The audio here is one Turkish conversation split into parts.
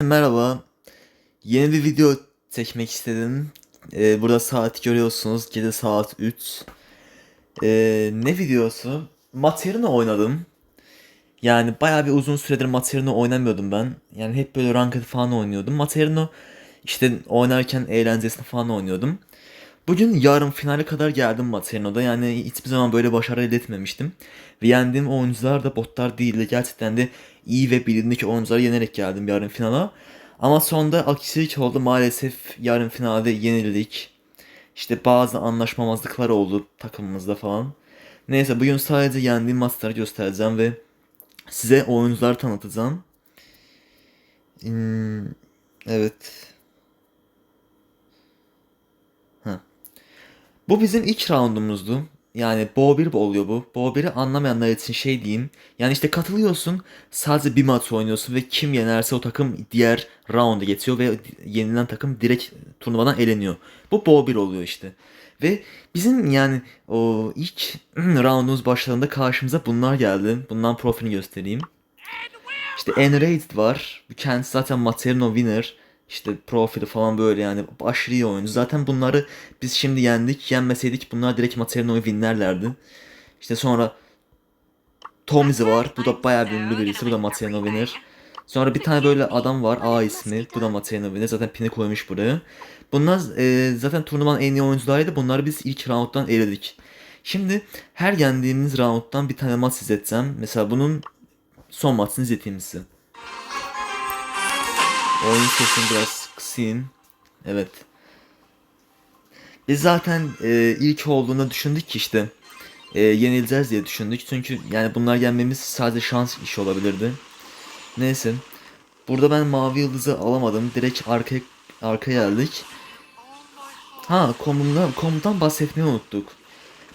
Merhaba. Yeni bir video çekmek istedim. Ee, burada saat görüyorsunuz. Gece saat 3. Ee, ne videosu? Materino oynadım. Yani bayağı bir uzun süredir Materino oynamıyordum ben. Yani hep böyle Ranked falan oynuyordum. Materino işte oynarken eğlencesine falan oynuyordum. Bugün yarın finale kadar geldim Materino'da. Yani hiçbir zaman böyle başarı elde etmemiştim. Ve yendiğim oyuncular da botlar değildi. Gerçekten de iyi ve bilindik oyuncuları yenerek geldim yarın finala. Ama sonunda aksilik oldu. Maalesef yarın finalde yenildik. İşte bazı anlaşmamazlıklar oldu takımımızda falan. Neyse bugün sadece yendiğim maçları göstereceğim ve size oyuncuları tanıtacağım. Hmm, evet. Ha. Bu bizim ilk roundumuzdu. Yani Bo 1 oluyor bu. Bo 1'i anlamayanlar için şey diyeyim. Yani işte katılıyorsun. Sadece bir maç oynuyorsun ve kim yenerse o takım diğer rounda geçiyor ve yenilen takım direkt turnuvadan eleniyor. Bu Bo 1 oluyor işte. Ve bizim yani o ilk roundumuz başladığında karşımıza bunlar geldi. Bundan profilini göstereyim. İşte Enraged var. Kendisi zaten Materino Winner. İşte profili falan böyle yani aşırı iyi oyuncu. Zaten bunları biz şimdi yendik. Yenmeseydik bunlar direkt Materino'yu winlerlerdi. İşte sonra Tomizi var. Bu da bayağı bir ünlü birisi. Bu da Materino winner. Sonra bir tane böyle adam var. A ismi. Bu da Materino winner. Zaten pini koymuş buraya. Bunlar e, zaten turnuvanın en iyi oyuncularıydı. Bunları biz ilk rounddan eledik. Şimdi her yendiğimiz rounddan bir tane maç izletsem. Mesela bunun son maçını izleteyim size. Oyun sesini biraz kısayım. Evet. Biz zaten e, ilk olduğunda düşündük ki işte e, yenileceğiz diye düşündük. Çünkü yani bunlar yenmemiz sadece şans işi olabilirdi. Neyse. Burada ben mavi yıldızı alamadım. Direkt arkaya arkaya geldik. Ha komundan, komutan bahsetmeyi unuttuk.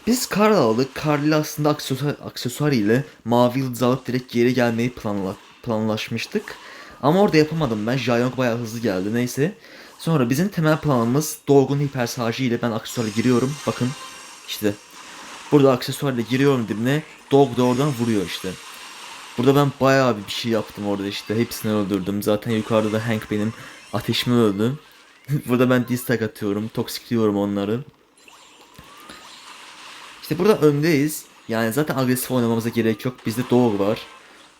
Biz kar aldık. Karl ile aslında aksesuar, aksesuar ile mavi yıldız alıp direkt geri gelmeyi planla, planlaşmıştık. Ama orada yapamadım ben. Jayong bayağı hızlı geldi. Neyse. Sonra bizim temel planımız Dolgun hiper sarjı ile ben aksesuara giriyorum. Bakın işte. Burada aksesuarla giriyorum dibine. Dog da oradan vuruyor işte. Burada ben bayağı bir şey yaptım orada işte. Hepsini öldürdüm. Zaten yukarıda da Hank benim ateşimi öldü. burada ben distak atıyorum. Toksikliyorum onları. İşte burada öndeyiz. Yani zaten agresif oynamamıza gerek yok. Bizde Dog var.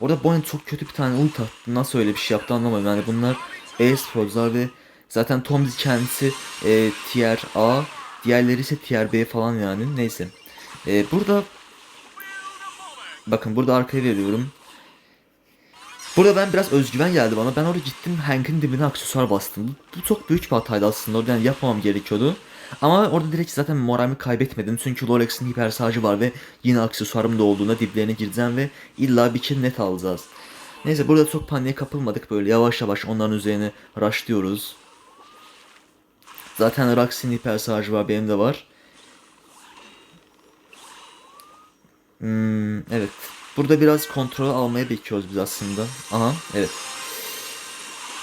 Orada Bonnie çok kötü bir tane ult attı. Nasıl öyle bir şey yaptı anlamadım. Yani bunlar e-sporcular ve zaten Tom kendisi e, tier A. Diğerleri ise tier B falan yani. Neyse. E, burada bakın burada arkaya veriyorum. Burada ben biraz özgüven geldi bana. Ben orada gittim Hank'in dibine aksesuar bastım. Bu, bu çok büyük bir hataydı aslında. Orada yani yapmamam gerekiyordu. Ama orada direkt zaten moralimi kaybetmedim. Çünkü Lorex'in hiper sarjı var ve yine aksesuarım da olduğunda diplerine gireceğim ve illa bir kill net alacağız. Neyse burada çok paniğe kapılmadık böyle yavaş yavaş onların üzerine rushlıyoruz. Zaten Rax'in hiper sarjı var benim de var. Hmm, evet. Burada biraz kontrol almaya bekliyoruz biz aslında. Aha evet.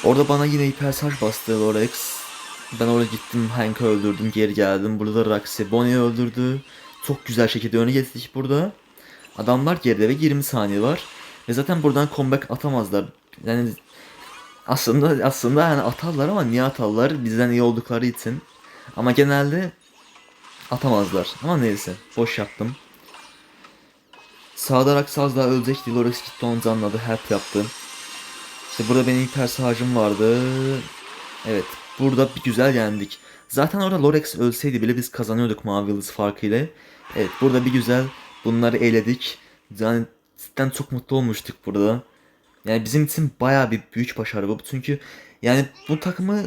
Orada bana yine hipersaj bastı Lorex. Ben oraya gittim Hank'ı öldürdüm geri geldim. Burada da Roxy Bonnie'yi öldürdü. Çok güzel şekilde öne geçtik burada. Adamlar geride ve 20 saniye var. Ve zaten buradan comeback atamazlar. Yani aslında aslında yani atarlar ama niye atarlar? Bizden iyi oldukları için. Ama genelde atamazlar. Ama neyse boş yaptım. Sağda Rax az daha ölecekti. Lorex gitti onu canladı. Help yaptı. İşte burada benim hiper sağcım vardı. Evet burada bir güzel yendik. Zaten orada Lorex ölseydi bile biz kazanıyorduk mavi yıldız farkıyla. Evet burada bir güzel bunları eledik. Yani cidden çok mutlu olmuştuk burada. Yani bizim için bayağı bir büyük başarı bu. Çünkü yani bu takımı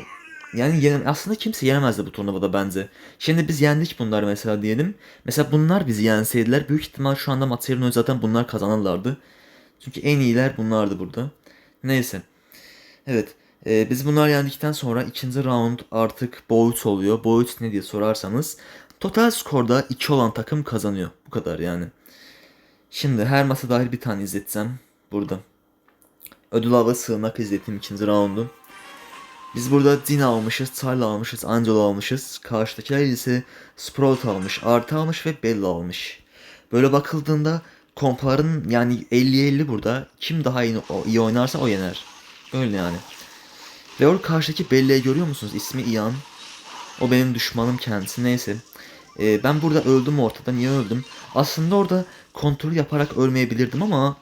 yani yenen, aslında kimse yenemezdi bu turnuvada bence. Şimdi biz yendik bunları mesela diyelim. Mesela bunlar bizi yenseydiler büyük ihtimal şu anda Material'ın zaten bunlar kazanırlardı. Çünkü en iyiler bunlardı burada. Neyse. Evet. Ee, biz bunlar yendikten sonra ikinci round artık boyut oluyor. Boyut ne diye sorarsanız total skorda 2 olan takım kazanıyor. Bu kadar yani. Şimdi her masa dahil bir tane izletsem burada. Ödül avı sığınak izleteyim ikinci roundu. Biz burada Din almışız, Tarla almışız, Angelo almışız. Karşıdakiler ise Sprout almış, Artı almış ve Bella almış. Böyle bakıldığında kompların yani 50-50 burada. Kim daha iyi, iyi oynarsa o yener. Öyle yani. Ve orada karşıdaki belleği görüyor musunuz? İsmi Ian. O benim düşmanım kendisi. Neyse. Ee, ben burada öldüm ortada. Niye öldüm? Aslında orada kontrol yaparak ölmeyebilirdim ama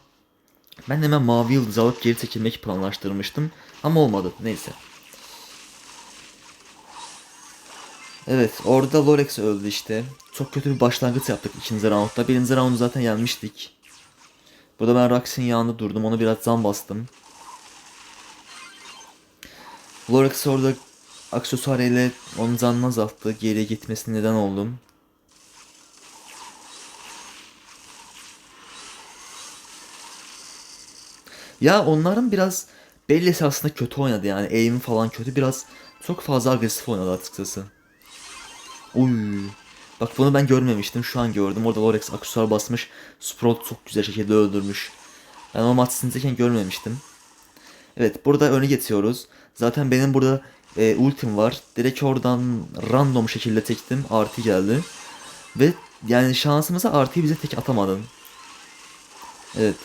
ben hemen mavi yıldız alıp geri çekilmek planlaştırmıştım. Ama olmadı. Neyse. Evet orada Lorex öldü işte. Çok kötü bir başlangıç yaptık ikinci roundda. Birinci roundu zaten yenmiştik. Burada ben Rax'in yanında durdum. Ona biraz zam bastım. Lorex orada aksesuar ile onun canını azalttı. Geriye gitmesine neden oldum. Ya onların biraz bellesi aslında kötü oynadı yani. Aim falan kötü. Biraz çok fazla agresif oynadı açıkçası. Uy. Bak bunu ben görmemiştim. Şu an gördüm. Orada Lorex aksesuar basmış. Sprout çok güzel şekilde öldürmüş. Ben o maç görmemiştim. Evet burada öne geçiyoruz. Zaten benim burada e, ultim var. Direkt oradan random şekilde tektim. Artı geldi. Ve yani şansımıza artıyı bize tek atamadın. Evet.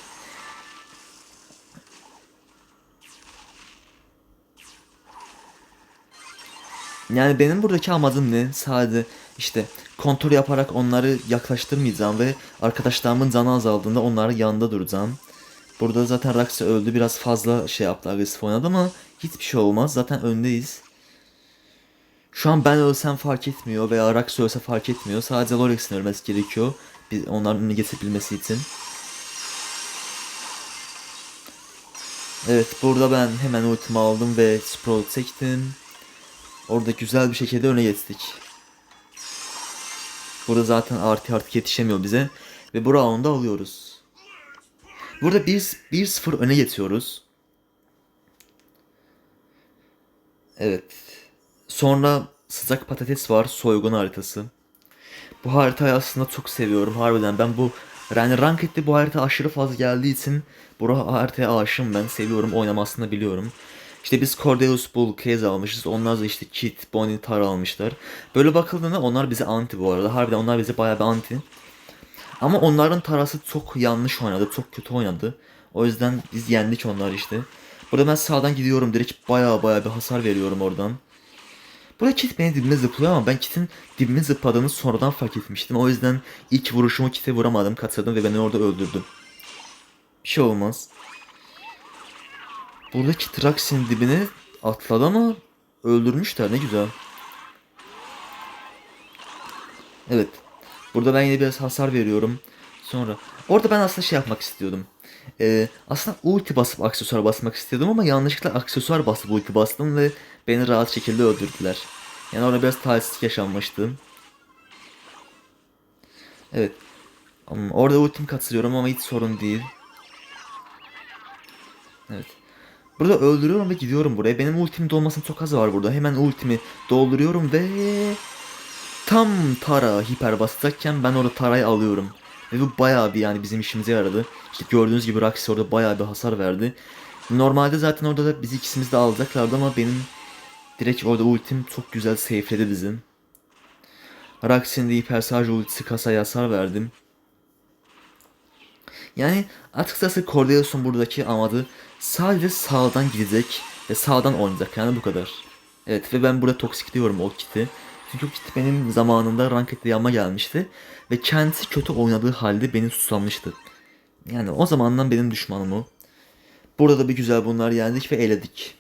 Yani benim buradaki amacım ne? Sadece işte kontrol yaparak onları yaklaştırmayacağım ve arkadaşlarımın canı azaldığında onların yanında duracağım. Burada zaten Raxi öldü biraz fazla şey yaptı agresif oynadı ama hiçbir şey olmaz zaten öndeyiz. Şu an ben ölsem fark etmiyor veya Raxi ölse fark etmiyor. Sadece Lorex'in ölmesi gerekiyor. Biz onların önüne geçebilmesi için. Evet burada ben hemen ultimi aldım ve Sprout çektim. Orada güzel bir şekilde öne geçtik. Burada zaten artı artık yetişemiyor bize. Ve bu round'u alıyoruz. Burada 1-0 öne geçiyoruz. Evet. Sonra sıcak patates var. Soygun haritası. Bu haritayı aslında çok seviyorum harbiden. Ben bu yani Ranked'de bu harita aşırı fazla geldiği için bu haritaya aşığım ben. Seviyorum oynamasını biliyorum. İşte biz Cordelius Bull Case almışız. Onlar da işte Kit, Bonnie, Tara almışlar. Böyle bakıldığında onlar bize anti bu arada. Harbiden onlar bize bayağı bir anti. Ama onların tarası çok yanlış oynadı. Çok kötü oynadı. O yüzden biz yendik onları işte. Burada ben sağdan gidiyorum. Direkt bayağı bayağı bir hasar veriyorum oradan. Burada Kit beni dibime zıplıyor ama ben Kit'in dibime zıpladığını sonradan fark etmiştim. O yüzden ilk vuruşumu Kit'e vuramadım. Kaçırdım ve beni orada öldürdü. Bir şey olmaz. Buradaki Trax'in dibine atladı ama öldürmüşler ne güzel. Evet. Burada ben yine biraz hasar veriyorum. Sonra orada ben aslında şey yapmak istiyordum. Ee, aslında ulti basıp aksesuar basmak istiyordum ama yanlışlıkla aksesuar basıp ulti bastım ve beni rahat şekilde öldürdüler. Yani orada biraz talihsizlik yaşanmıştı. Evet. Orada ultim kaçırıyorum ama hiç sorun değil. Evet. Burada öldürüyorum ve gidiyorum buraya. Benim ultim dolmasının çok az var burada. Hemen ultimi dolduruyorum ve tam Tara hiper basacakken ben orada Tara'yı alıyorum. Ve bu bayağı bir yani bizim işimize yaradı. İşte gördüğünüz gibi Raxi orada bayağı bir hasar verdi. Normalde zaten orada da bizi ikisimiz de alacaklardı ama benim direkt orada ultim çok güzel safe'ledi bizim. Raxi'nin de hiper şarj ultisi kasaya hasar verdim. Yani açıkçası Cordelius'un buradaki amadı sadece sağdan gidecek ve sağdan oynayacak yani bu kadar. Evet ve ben burada toksik diyorum o kiti. Kit benim zamanında rankedde yanıma gelmişti. Ve kendisi kötü oynadığı halde beni susamıştı. Yani o zamandan benim düşmanım o. Burada da bir güzel bunlar yendik ve eledik.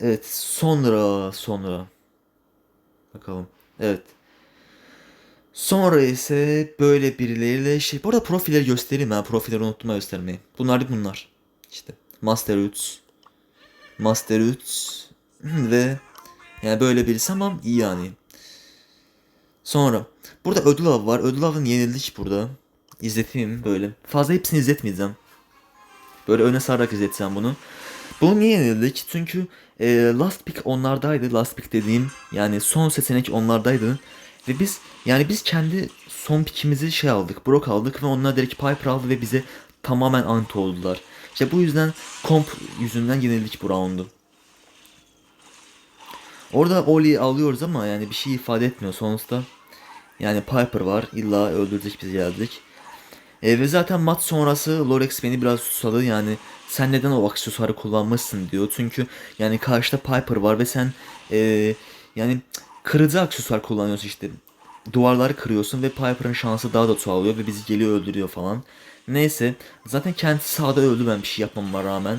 Evet sonra sonra. Bakalım. Evet. Sonra ise böyle birileriyle şey... Bu arada profilleri göstereyim ha. Profilleri unuttum göstermeyi. Bunlar da bunlar. İşte. Master 3. Master 3. Ve yani böyle birisi ama iyi yani. Sonra. Burada ödül avı var. Ödül avını yenildik burada. İzleteyim böyle. Fazla hepsini izletmeyeceğim. Böyle öne sararak izleteceğim bunu. Bunu niye yenildik? Çünkü e, last pick onlardaydı. Last pick dediğim yani son seçenek onlardaydı. Ve biz yani biz kendi son pickimizi şey aldık. Brock aldık ve onlar direkt Piper aldı ve bize tamamen anti oldular. İşte bu yüzden komp yüzünden yenildik bu roundu. Orada Oli'yi alıyoruz ama yani bir şey ifade etmiyor sonuçta. Yani Piper var. illa öldürecek biz geldik. E, ve zaten maç sonrası Lorex beni biraz susadı yani sen neden o aksesuarı kullanmışsın diyor. Çünkü yani karşıda Piper var ve sen eee, yani kırıcı aksesuar kullanıyorsun işte. Duvarları kırıyorsun ve Piper'ın şansı daha da çoğalıyor ve bizi geliyor öldürüyor falan. Neyse zaten kendisi sağda öldü ben bir şey yapmama rağmen.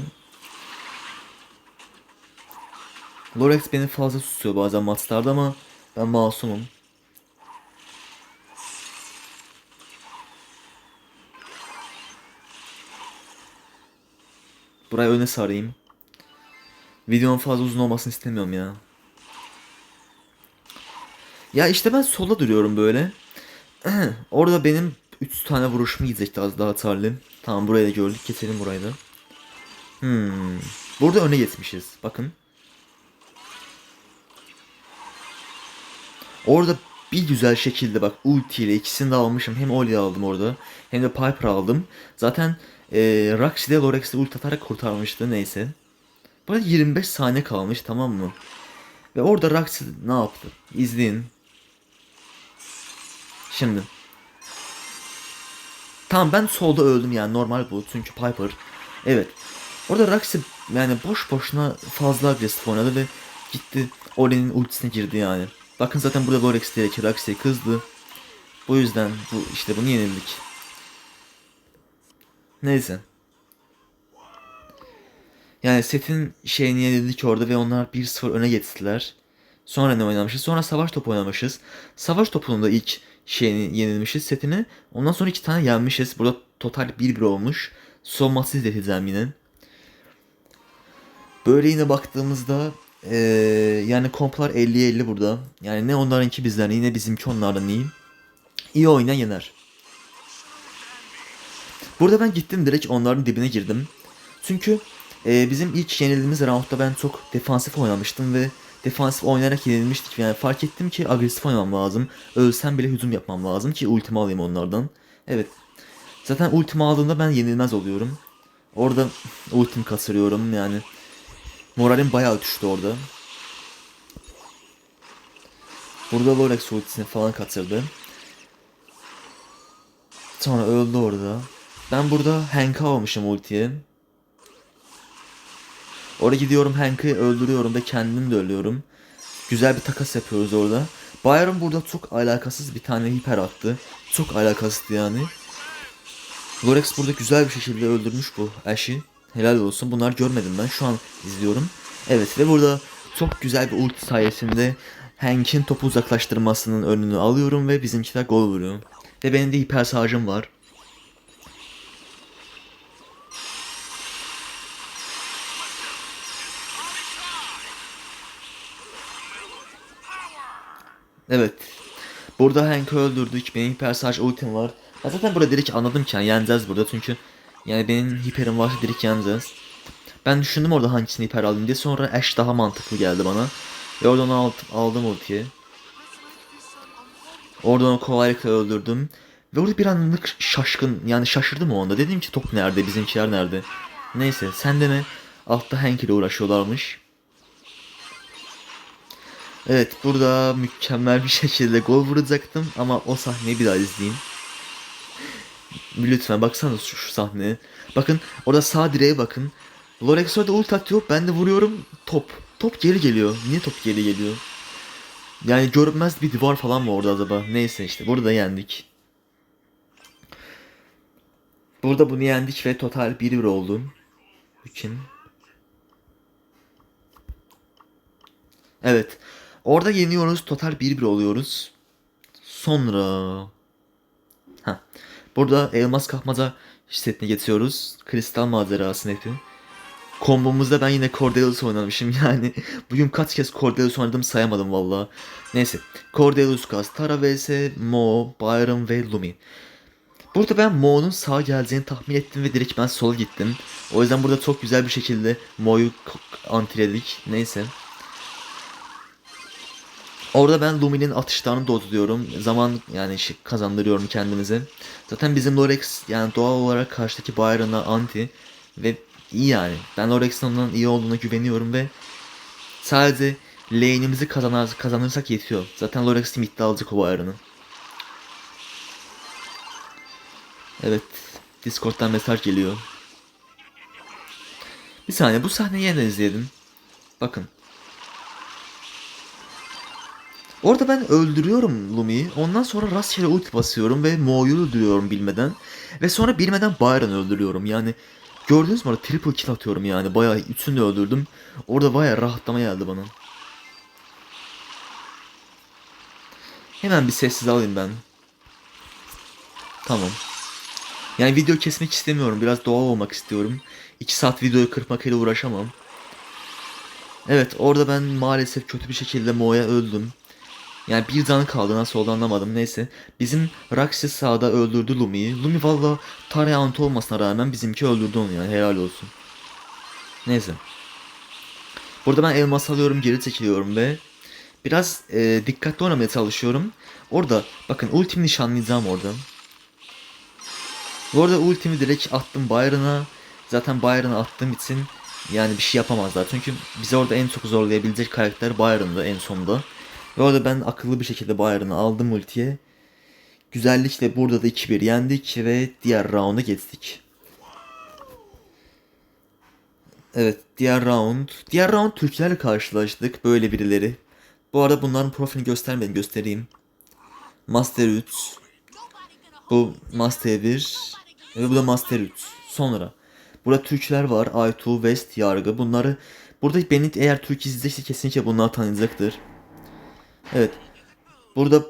Lorex beni fazla susuyor bazen maçlarda ama ben masumum. Burayı öne sarayım. Videonun fazla uzun olmasını istemiyorum ya. Ya işte ben solda duruyorum böyle. Orada benim 3 tane vuruşum gidecekti az daha atarlı. Tamam burayı da gördük. Keselim burayı da. Hmm. Burada öne geçmişiz. Bakın. Orada bir güzel şekilde bak ulti ile ikisini de almışım. Hem Oli aldım orada hem de Piper aldım. Zaten eee Roxy de Lorex'te ulti atarak kurtarmıştı neyse. Burada 25 saniye kalmış tamam mı? Ve orada Roxy ne yaptı? İzleyin. Şimdi. Tamam ben solda öldüm yani normal bu çünkü Piper. Evet. Orada Roxy yani boş boşuna fazla agresif oynadı ve gitti Oli'nin ultisine girdi yani. Bakın zaten burada Lorex direkt Roxy'ye kızdı. Bu yüzden bu işte bunu yenildik. Neyse. Yani setin şeyini yenildik orada ve onlar 1-0 öne geçtiler. Sonra ne oynamışız? Sonra savaş topu oynamışız. Savaş topunun da ilk şeyini yenilmişiz setini. Ondan sonra iki tane yenmişiz. Burada total 1-1 olmuş. Son maçı izleteceğim yine. Böyle yine baktığımızda eee, yani komplar 50-50 burada. Yani ne onlarınki bizden iyi ne bizimki onlardan iyi. İyi oynayan yener. Burada ben gittim direkt onların dibine girdim. Çünkü e, bizim ilk yenildiğimiz roundda ben çok defansif oynamıştım ve defansif oynayarak yenilmiştik. Yani fark ettim ki agresif oynamam lazım. Ölsem bile hücum yapmam lazım ki ultimi alayım onlardan. Evet. Zaten ultimi aldığımda ben yenilmez oluyorum. Orada ultim kasırıyorum yani. Moralim bayağı düştü orada. Burada Lorex ultisini falan kaçırdı. Sonra öldü orada. Ben burada Hank'ı almışım ultiye. Oraya gidiyorum Hank'ı öldürüyorum ve kendim de ölüyorum. Güzel bir takas yapıyoruz orada. Byron burada çok alakasız bir tane hiper attı. Çok alakasızdı yani. Lorex burada güzel bir şekilde öldürmüş bu Ash'i. Helal olsun. Bunlar görmedim ben. Şu an izliyorum. Evet ve burada çok güzel bir ulti sayesinde Hank'in topu uzaklaştırmasının önünü alıyorum ve bizimkiler gol vuruyor. Ve benim de hiper şarjım var. Evet. Burada Hank'ı öldürdük. Benim hiper şarj ultim var. Ya zaten burada direkt anladım ki yani yeneceğiz burada çünkü yani benim hiperim varsa direkt yeneceğiz. Ben düşündüm orada hangisini hiper alayım diye sonra Ash daha mantıklı geldi bana. Ve oradan aldım, aldım ultiyi. Oradan o kolaylıkla öldürdüm. Ve orada bir anlık şaşkın yani şaşırdım o anda. Dedim ki top nerede bizimkiler nerede. Neyse sen de ne? Altta Hank ile uğraşıyorlarmış. Evet burada mükemmel bir şekilde gol vuracaktım ama o sahneyi bir daha izleyin. Lütfen baksanız şu, şu sahneye. Bakın orada sağ direğe bakın. Lorex orada ult atıyor ben de vuruyorum top. Top geri geliyor. Niye top geri geliyor? Yani görünmez bir duvar falan mı orada acaba? Neyse işte burada yendik. Burada bunu yendik ve total 1-1 oldu. için. Evet. Orada yeniyoruz. Total 1-1 oluyoruz. Sonra... Ha. Burada elmas kapmaca setini getiriyoruz. Kristal macerasını yapıyor. Kombomuzda ben yine Cordelius oynamışım yani. Bugün kaç kez Cordelius oynadım sayamadım valla. Neyse. Cordelius Gaz, Tara vs Mo, Byron ve Lumi. Burada ben Mo'nun sağ geleceğini tahmin ettim ve direkt ben sola gittim. O yüzden burada çok güzel bir şekilde Mo'yu antiledik. Neyse. Orada ben Lumi'nin atışlarını dolduruyorum. Zaman yani şey kazandırıyorum kendimize. Zaten bizim Lorex yani doğal olarak karşıdaki Byron'a anti ve iyi yani. Ben Lorex'in ondan iyi olduğuna güveniyorum ve sadece lane'imizi kazanar, kazanırsak yetiyor. Zaten Lorex midde alacak o Byron'ı. Evet. Discord'dan mesaj geliyor. Bir saniye bu sahneyi yeniden izleyelim. Bakın. Orada ben öldürüyorum Lumi'yi. Ondan sonra rastgele ulti basıyorum ve Mo'yu öldürüyorum bilmeden. Ve sonra bilmeden Byron'ı öldürüyorum. Yani gördünüz mü orada triple kill atıyorum yani. Bayağı üçünü de öldürdüm. Orada bayağı rahatlama geldi bana. Hemen bir sessiz alayım ben. Tamam. Yani video kesmek istemiyorum. Biraz doğal olmak istiyorum. 2 saat videoyu kırpmak ile uğraşamam. Evet orada ben maalesef kötü bir şekilde Mo'ya öldüm. Yani bir can kaldı nasıl oldu anlamadım. Neyse. Bizim Raxi sağda öldürdü Lumi'yi. Lumi valla Taryant olmasına rağmen bizimki öldürdü onu yani helal olsun. Neyse. Burada ben elmas alıyorum geri çekiliyorum ve biraz e, dikkatli oynamaya çalışıyorum. Orada bakın ultimi nişanlayacağım orada. Bu arada ultimi direkt attım Byron'a. Zaten Byron'a attığım için yani bir şey yapamazlar. Çünkü bizi orada en çok zorlayabilecek karakter Byron'dı en sonunda. Ve orada ben akıllı bir şekilde Byron'ı aldım ultiye. Güzellikle burada da 2-1 yendik ve diğer round'a geçtik. Evet diğer round. Diğer round Türklerle karşılaştık. Böyle birileri. Bu arada bunların profilini göstermedim göstereyim. Master 3. Bu Master 1. Ve bu da Master 3. Sonra. Burada Türkler var. Aytu, West, Yargı. Bunları burada beni eğer Türk izleyecekse kesinlikle bunlar tanıyacaktır. Evet. Burada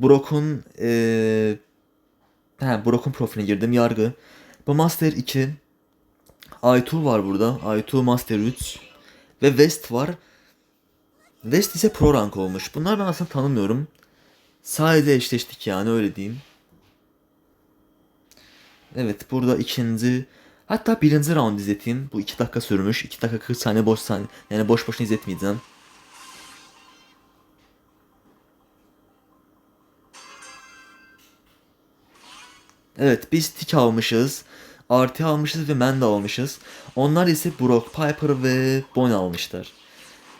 Brock'un eee he, Brock'un profiline girdim. Yargı. Bu Master 2. Aytu var burada. Aytu Master 3. Ve West var. West ise Pro rank olmuş. Bunlar ben aslında tanımıyorum. Sadece eşleştik yani öyle diyeyim. Evet burada ikinci hatta birinci round izleteyim. Bu 2 dakika sürmüş. 2 dakika 40 saniye boş saniye. Yani boş boşuna izletmeyeceğim. Evet biz tik almışız. Artı almışız ve Menda almışız. Onlar ise Brock, Piper ve Bonnie almışlar.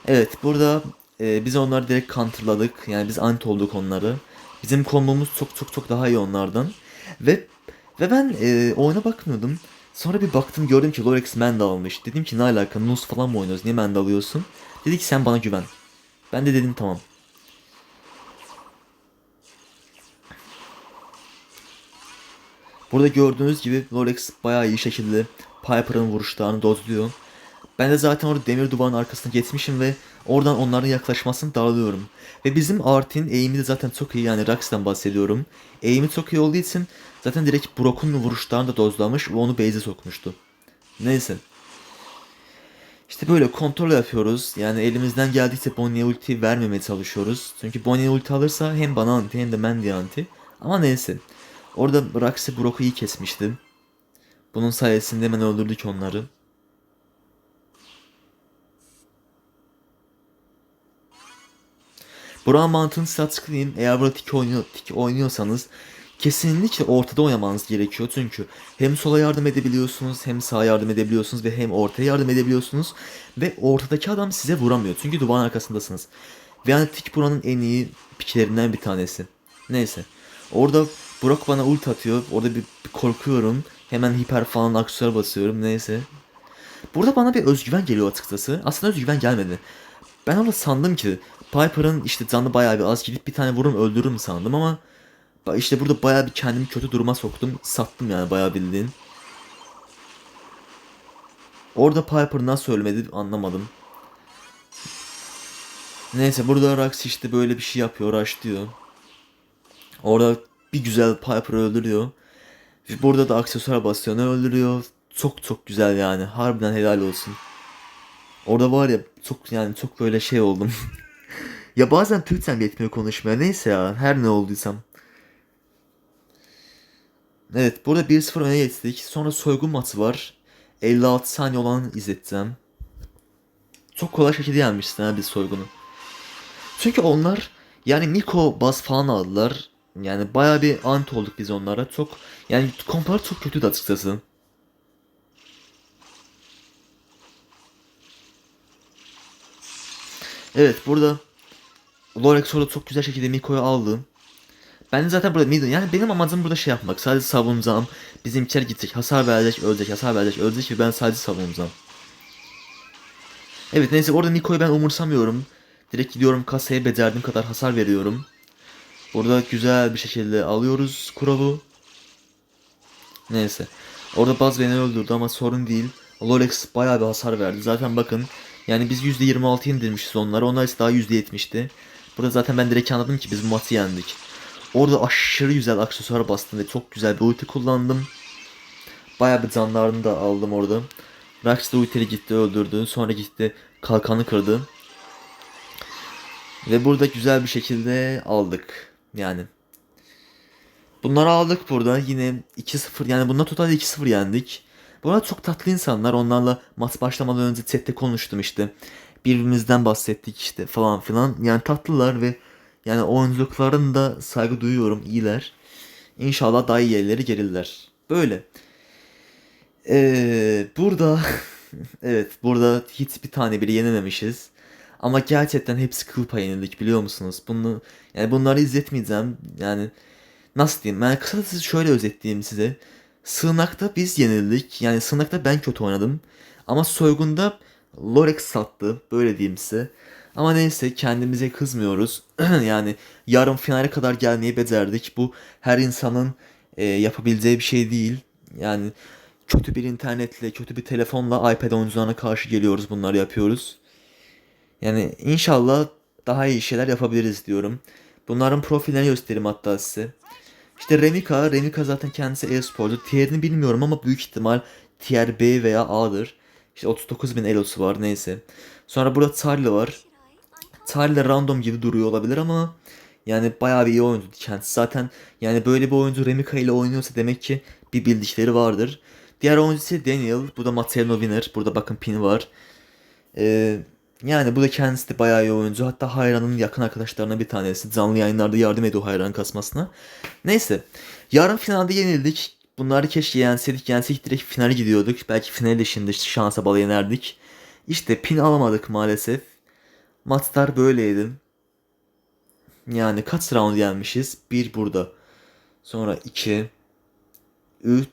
Evet burada e, biz onları direkt counterladık. Yani biz anti olduk onları. Bizim kombomuz çok çok çok daha iyi onlardan. Ve ve ben e, oyuna bakmıyordum. Sonra bir baktım gördüm ki Lorex Menda almış. Dedim ki ne alaka Nus falan mı oynuyoruz? Niye Menda alıyorsun? Dedi ki sen bana güven. Ben de dedim tamam. Burada gördüğünüz gibi Lorex bayağı iyi şekilde Piper'ın vuruşlarını dozluyor. Ben de zaten orada demir duvarın arkasına geçmişim ve oradan onların yaklaşmasını dağılıyorum. Ve bizim Art'in eğimi de zaten çok iyi yani Rax'tan bahsediyorum. Eğimi çok iyi olduğu için zaten direkt Brock'un vuruşlarını da dozlamış ve onu base'e sokmuştu. Neyse. İşte böyle kontrol yapıyoruz. Yani elimizden geldikçe Bonnie'ye ulti vermemeye çalışıyoruz. Çünkü Bonnie'ye ulti alırsa hem bana anti hem de Mandy'ye anti. Ama neyse. Orada Rax'i Brock'u iyi kesmişti. Bunun sayesinde hemen öldürdük onları. Mantığını size açıklayayım. Eğer burada tik, oynuyor, tik oynuyorsanız kesinlikle ortada oynamanız gerekiyor. Çünkü hem sola yardım edebiliyorsunuz hem sağa yardım edebiliyorsunuz ve hem ortaya yardım edebiliyorsunuz. Ve ortadaki adam size vuramıyor. Çünkü duvarın arkasındasınız. Ve yani tik buranın en iyi piklerinden bir tanesi. Neyse. Orada Burak bana ult atıyor. Orada bir, bir korkuyorum. Hemen hiper falan aksesuar basıyorum. Neyse. Burada bana bir özgüven geliyor açıkçası. Aslında özgüven gelmedi. Ben orada sandım ki Piper'ın işte canı bayağı bir az gidip bir tane vururum öldürürüm sandım ama işte burada bayağı bir kendimi kötü duruma soktum. Sattım yani bayağı bildiğin. Orada Piper nasıl ölmedi anlamadım. Neyse burada Rax işte böyle bir şey yapıyor, rush diyor. Orada bir güzel Piper'ı öldürüyor. Ve burada da aksesuar basıyor, ne öldürüyor. Çok çok güzel yani. Harbiden helal olsun. Orada var ya çok yani çok böyle şey oldum. ya bazen Türkçem yetmiyor konuşmaya. Neyse ya her ne olduysam. Evet burada 1-0 öne geçtik. Sonra soygun maçı var. 56 saniye olan izleteceğim. Çok kolay şekilde yenmişsin ha biz soygunu. Çünkü onlar yani Miko bas falan aldılar. Yani baya bir anti olduk biz onlara. Çok yani kompar çok kötüydü açıkçası. Evet burada Lorex orada çok güzel şekilde Miko'yu aldı. Ben de zaten burada middle yani benim amacım burada şey yapmak. Sadece savunacağım. Bizimkiler gidecek. Hasar verecek, ölecek, hasar verecek, ölecek ve ben sadece savunacağım. Evet neyse orada Niko'yu ben umursamıyorum. Direkt gidiyorum kasaya becerdiğim kadar hasar veriyorum. Burada güzel bir şekilde alıyoruz Kurov'u. Neyse. Orada Buzz beni öldürdü ama sorun değil. Lorex bayağı bir hasar verdi. Zaten bakın yani biz %26 indirmişiz onları. Onlar ise daha %70'ti. Burada zaten ben direkt anladım ki biz bu maçı yendik. Orada aşırı güzel aksesuar bastım ve çok güzel bir ulti kullandım. Bayağı bir canlarını da aldım orada. Rax da ultiyle gitti öldürdü. Sonra gitti kalkanı kırdı. Ve burada güzel bir şekilde aldık. Yani. Bunları aldık burada. Yine 2-0 yani bunlar totalde 2-0 yendik. Bu arada çok tatlı insanlar. Onlarla maç başlamadan önce chatte konuştum işte. Birbirimizden bahsettik işte falan filan. Yani tatlılar ve yani oyunculuklarına da saygı duyuyorum. iyiler. İnşallah daha iyi yerlere gelirler. Böyle. Ee, burada evet burada hiçbir tane bile yenememişiz. Ama gerçekten hepsi kıl payı biliyor musunuz? Bunu yani bunları izletmeyeceğim. Yani nasıl diyeyim? Ben kısacası şöyle özetleyeyim size. Sığınakta biz yenildik. Yani sığınakta ben kötü oynadım. Ama soygunda Lorex sattı. Böyle diyeyim size. Ama neyse kendimize kızmıyoruz. yani yarın finale kadar gelmeyi becerdik. Bu her insanın e, yapabileceği bir şey değil. Yani kötü bir internetle, kötü bir telefonla iPad oyuncularına karşı geliyoruz. Bunları yapıyoruz. Yani inşallah daha iyi şeyler yapabiliriz diyorum. Bunların profillerini göstereyim hatta size. İşte Remika, Remika zaten kendisi e-sporcu. Tier'ini bilmiyorum ama büyük ihtimal Tier B veya A'dır. İşte 39.000 elosu var neyse. Sonra burada Charlie var. Charlie random gibi duruyor olabilir ama yani bayağı bir iyi oyuncu kendisi. Zaten yani böyle bir oyuncu Remika ile oynuyorsa demek ki bir bildikleri vardır. Diğer oyuncu ise Daniel. Bu da Materno Winner. Burada bakın pin var. Ee, yani bu da kendisi de bayağı iyi oyuncu. Hatta Hayran'ın yakın arkadaşlarına bir tanesi. Canlı yayınlarda yardım ediyor Hayran kasmasına. Neyse. Yarın finalde yenildik. Bunları keşke yenseydik. Yenseydik direkt finale gidiyorduk. Belki finale de şimdi şansa bağlı yenerdik. İşte pin alamadık maalesef. Maçlar böyleydi. Yani kaç round yenmişiz? Bir burada. Sonra iki. 3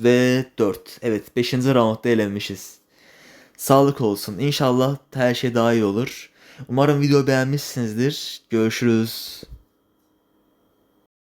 ve 4. Evet 5. roundda elenmişiz. Sağlık olsun. İnşallah her şey daha iyi olur. Umarım video beğenmişsinizdir. Görüşürüz.